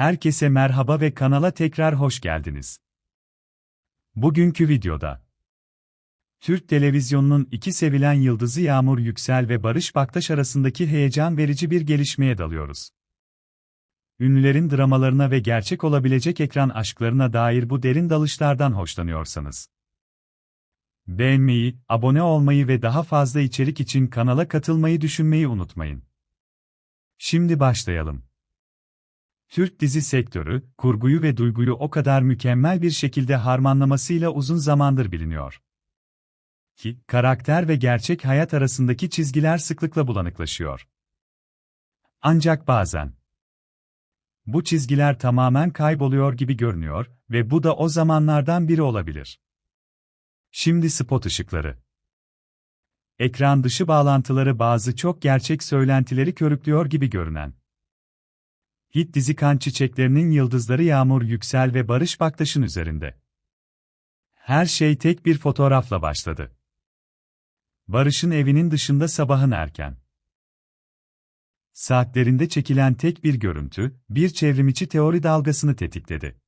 Herkese merhaba ve kanala tekrar hoş geldiniz. Bugünkü videoda Türk televizyonunun iki sevilen yıldızı Yağmur Yüksel ve Barış Baktaş arasındaki heyecan verici bir gelişmeye dalıyoruz. Ünlülerin dramalarına ve gerçek olabilecek ekran aşklarına dair bu derin dalışlardan hoşlanıyorsanız beğenmeyi, abone olmayı ve daha fazla içerik için kanala katılmayı düşünmeyi unutmayın. Şimdi başlayalım. Türk dizi sektörü, kurguyu ve duyguyu o kadar mükemmel bir şekilde harmanlamasıyla uzun zamandır biliniyor. Ki, karakter ve gerçek hayat arasındaki çizgiler sıklıkla bulanıklaşıyor. Ancak bazen, bu çizgiler tamamen kayboluyor gibi görünüyor ve bu da o zamanlardan biri olabilir. Şimdi spot ışıkları. Ekran dışı bağlantıları bazı çok gerçek söylentileri körüklüyor gibi görünen. Hit dizi Kan Çiçeklerinin yıldızları Yağmur Yüksel ve Barış Baktaş'ın üzerinde. Her şey tek bir fotoğrafla başladı. Barış'ın evinin dışında sabahın erken. Saatlerinde çekilen tek bir görüntü, bir çevrimiçi teori dalgasını tetikledi.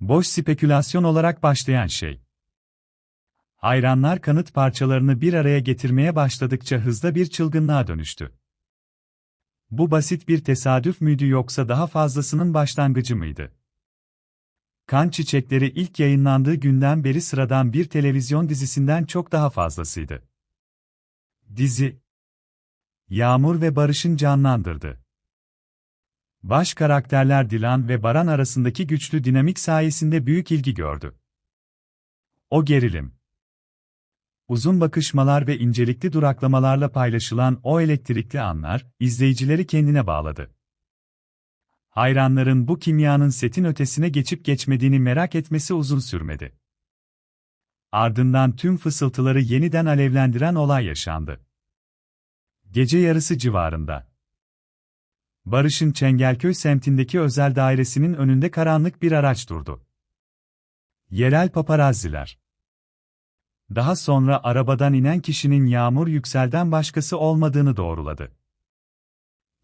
Boş spekülasyon olarak başlayan şey. Hayranlar kanıt parçalarını bir araya getirmeye başladıkça hızla bir çılgınlığa dönüştü. Bu basit bir tesadüf müydü yoksa daha fazlasının başlangıcı mıydı? Kan Çiçekleri ilk yayınlandığı günden beri sıradan bir televizyon dizisinden çok daha fazlasıydı. Dizi Yağmur ve Barış'ın canlandırdı. Baş karakterler Dilan ve Baran arasındaki güçlü dinamik sayesinde büyük ilgi gördü. O gerilim, Uzun bakışmalar ve incelikli duraklamalarla paylaşılan o elektrikli anlar, izleyicileri kendine bağladı. Hayranların bu kimyanın setin ötesine geçip geçmediğini merak etmesi uzun sürmedi. Ardından tüm fısıltıları yeniden alevlendiren olay yaşandı. Gece yarısı civarında. Barış'ın Çengelköy semtindeki özel dairesinin önünde karanlık bir araç durdu. Yerel paparazziler daha sonra arabadan inen kişinin Yağmur Yüksel'den başkası olmadığını doğruladı.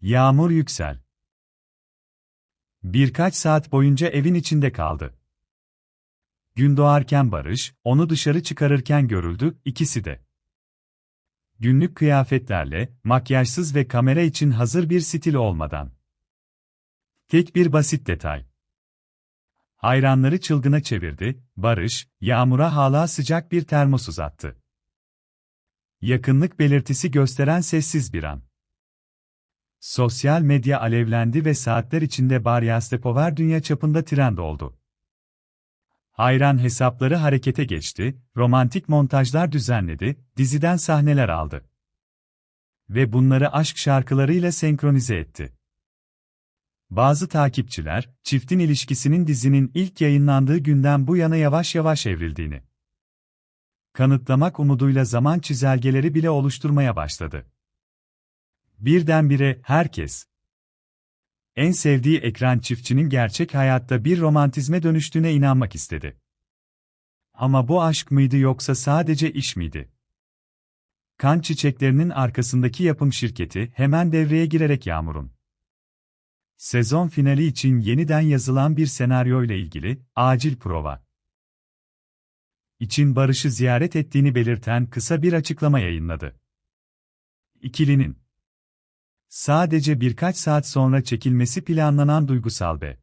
Yağmur Yüksel Birkaç saat boyunca evin içinde kaldı. Gün doğarken Barış, onu dışarı çıkarırken görüldü, ikisi de. Günlük kıyafetlerle, makyajsız ve kamera için hazır bir stil olmadan. Tek bir basit detay. Hayranları çılgına çevirdi, Barış, Yağmur'a hala sıcak bir termos uzattı. Yakınlık belirtisi gösteren sessiz bir an. Sosyal medya alevlendi ve saatler içinde Baryastepover dünya çapında trend oldu. Hayran hesapları harekete geçti, romantik montajlar düzenledi, diziden sahneler aldı. Ve bunları aşk şarkılarıyla senkronize etti. Bazı takipçiler, çiftin ilişkisinin dizinin ilk yayınlandığı günden bu yana yavaş yavaş evrildiğini kanıtlamak umuduyla zaman çizelgeleri bile oluşturmaya başladı. Birdenbire herkes en sevdiği ekran çiftçinin gerçek hayatta bir romantizme dönüştüğüne inanmak istedi. Ama bu aşk mıydı yoksa sadece iş miydi? Kan çiçeklerinin arkasındaki yapım şirketi hemen devreye girerek Yağmur'un Sezon finali için yeniden yazılan bir senaryo ile ilgili acil prova için Barış'ı ziyaret ettiğini belirten kısa bir açıklama yayınladı. İkilinin sadece birkaç saat sonra çekilmesi planlanan Duygusal B.